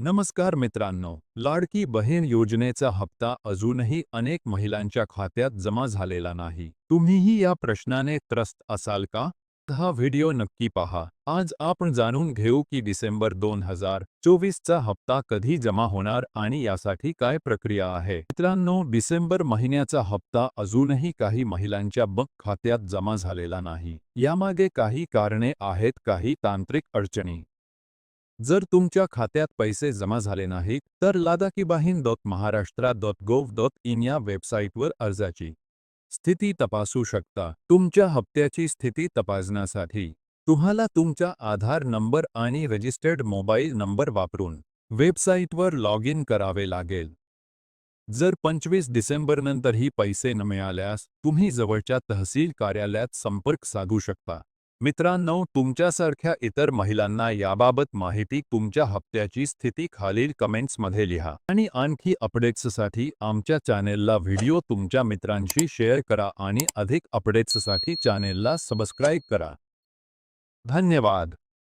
नमस्कार मित्रांनो लाडकी बहीण योजनेचा हप्ता अजूनही अनेक महिलांच्या खात्यात जमा झालेला नाही. तुम्हीही या प्रश्नाने त्रस्त असाल का? हा व्हिडिओ नक्की पहा. आज आपण जाणून घेऊ की डिसेंबर दोन हजार चोवीसचा हप्ता कधी जमा होणार आणि यासाठी काय प्रक्रिया आहे. मित्रांनो डिसेंबर महिन्याचा हप्ता अजूनही काही महिलांच्या बँक खात्यात जमा झालेला नाही. यामागे काही कारणे आहेत काही तांत्रिक अडचणी. जर तुमच्या खात्यात पैसे जमा झाले नाहीत तर ladakibahin dot Maharashtra dot gov dot in या वेबसाईटवर अर्जाची स्थिती तपासू शकता. तुमच्या हप्त्याची स्थिती तपासण्यासाठी तुम्हाला तुमचा आधार नंबर आणि रजिस्टर्ड मोबाईल नंबर वापरून वेबसाईटवर लॉग इन करावे लागेल. जर पंचवीस डिसेंबरनंतरही पैसे न मिळाल्यास तुम्ही जवळच्या तहसील कार्यालयात संपर्क साधू शकता. मित्रांनो तुमच्यासारख्या इतर महिलांना याबाबत माहिती तुमच्या हप्त्याची स्थिती खालील कमेंट्समध्ये लिहा. आणि आणखी अपडेट्ससाठी आमच्या चॅनेलला व्हिडिओ तुमच्या मित्रांशी शेअर करा आणि अधिक अपडेट्ससाठी चॅनेलला सबस्क्राईब करा. धन्यवाद!